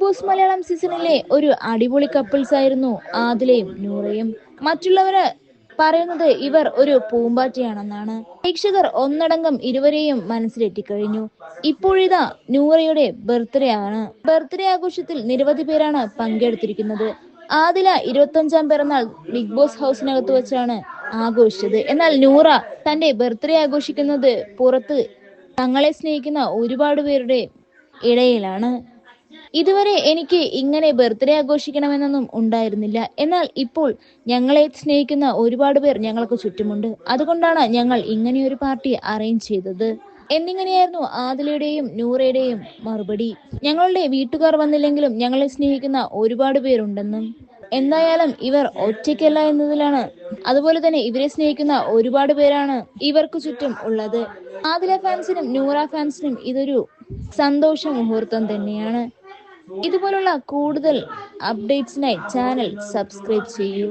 Boss Malayalam സീസണിലെ ഒരു അടിപൊളി കപ്പിൾസ് ആയിരുന്നു ആദിലയും നൂറയും. മറ്റുള്ളവര് പറയുന്നത് ഇവർ ഒരു പൂമ്പാറ്റയാണെന്നാണ്. പ്രേക്ഷകർ ഒന്നടങ്കം ഇരുവരെയും മനസ്സിലെത്തിക്കഴിഞ്ഞു. ഇപ്പോഴിതാ നൂറയുടെ ബർത്ത്ഡേ ആണ്. ബർത്ത്ഡേ ആഘോഷത്തിൽ നിരവധി പേരാണ് പങ്കെടുത്തിരിക്കുന്നത്. ആദില ഇരുപത്തഞ്ചാം പിറന്നാൾ ബിഗ് ബോസ് ഹൗസിനകത്ത് വെച്ചാണ് ആഘോഷിച്ചത്. എന്നാൽ നൂറ തന്റെ ബർത്ത്ഡേ ആഘോഷിക്കുന്നത് പുറത്ത് തങ്ങളെ സ്നേഹിക്കുന്ന ഒരുപാട് പേരുടെ ഇടയിലാണ്. ഇതുവരെ എനിക്ക് ഇങ്ങനെ ബർത്ത്ഡേ ആഘോഷിക്കണമെന്നൊന്നും ഉണ്ടായിരുന്നില്ല. എന്നാൽ ഇപ്പോൾ ഞങ്ങളെ സ്നേഹിക്കുന്ന ഒരുപാട് പേർ ഞങ്ങൾക്ക് ചുറ്റുമുണ്ട്. അതുകൊണ്ടാണ് ഞങ്ങൾ ഇങ്ങനെയൊരു പാർട്ടി അറേഞ്ച് ചെയ്തത്. എന്നിങ്ങനെയായിരുന്നു ആദിലയുടെയും നൂറയുടെയും മറുപടി. ഞങ്ങളുടെ വീട്ടുകാർ വന്നില്ലെങ്കിലും ഞങ്ങളെ സ്നേഹിക്കുന്ന ഒരുപാട് പേരുണ്ടെന്നും എന്തായാലും ഇവർ ഒറ്റയ്ക്കല്ല എന്നതിലാണ്. അതുപോലെ തന്നെ ഇവരെ സ്നേഹിക്കുന്ന ഒരുപാട് പേരാണ് ഇവർക്ക് ചുറ്റും ഉള്ളത്. ആദില ഫാൻസിനും നൂറ ഫാൻസിനും ഇതൊരു സന്തോഷ മുഹൂർത്തം തന്നെയാണ്. ഇതുപോലുള്ള കൂടുതൽ അപ്ഡേറ്റ്സിനായി ചാനൽ സബ്സ്ക്രൈബ് ചെയ്യൂ.